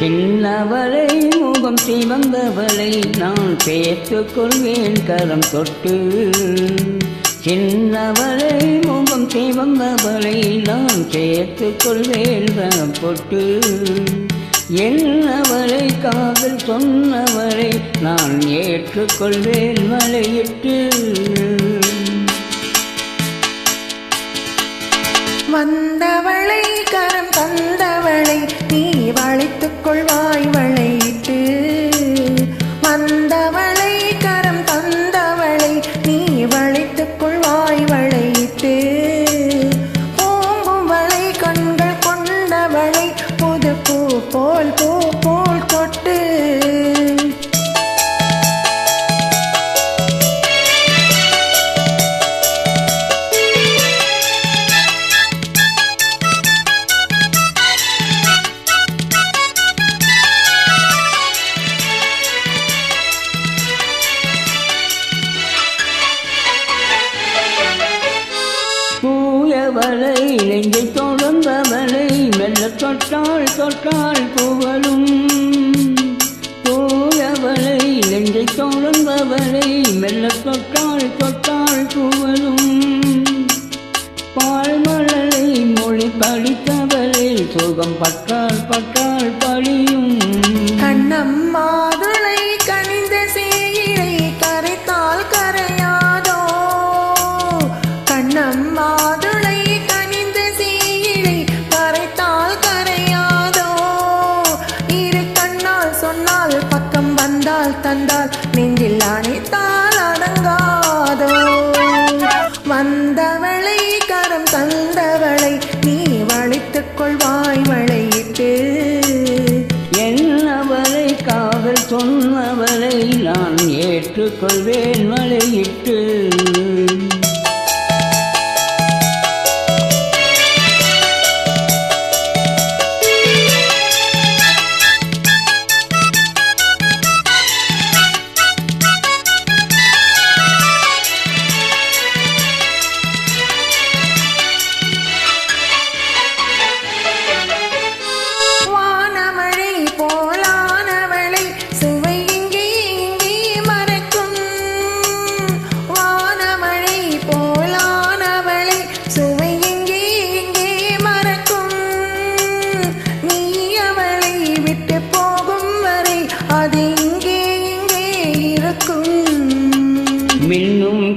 சின்னவளை முகம் சிவந்தவளை நான் சேர்த்துக் கொள்வேன் கரம் தொட்டு. சின்னவளை முகம் சிவந்தவளை நான் சேர்த்துக் கொள்வேன் கரம் பொட்டு என்னவரை காதல் சொன்னவரை நான் ஏற்றுக்கொள்வேன் மலையிட்டு. வந்தவளை கரம் தந்தவளை நீ வளைத்துக் கொள்வாய் பூயவளை நெஞ்சை தொடர்ந்தவளை மெல்ல தொட்டால் தொட்டால் புகழும். பூயவளை நெஞ்சை தொடர்ந்தவளை மெல்ல தொட்டால் தொட்டால் புகழும். பால்மழலை மொழி படித்தவளை சுகம் பற்றால் பற்ற தந்தால் தந்தால் நெஞ்சில் அணைத்தால் அடங்காதோ? வந்தவளை கரம் தந்தவளை நீ வளைத்துக் கொள்வாய் வளையிட்டு என்னவளை காதல் சொன்னவளை நான் ஏற்றுக்கொள்வேன் வளையிட்டு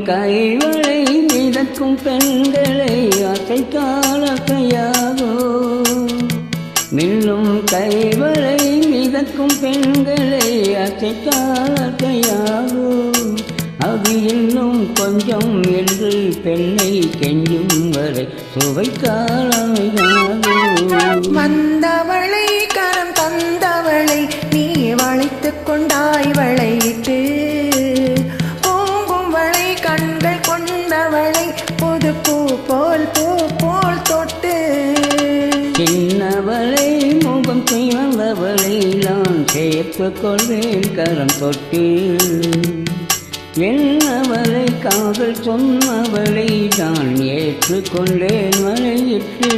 கைவளை மிதக்கும் பெண்களை அசைத்தால் அசையாதோ மின்னும் கைவளை மிதக்கும் பெண்களை அசைத்தால் அசையாதோ அது இன்னும் கொஞ்சம் என்று பெண்ணை கெஞ்சும் வரை சுவைத்தால் அமையாதோ வந்தவளை கரம் தந்தவளை நீ வளைத்துக் கொண்டாய் புது பூ போல் பூ போல் தொட்டு. சின்னவளை முகம் சிவந்தவளை நான் சேர்த்து கொள்வேன் கரம் தொட்டு. என்னவளை காதல் சொன்னவளை நான் ஏற்றுக்கொண்டேன் மலையிட்டு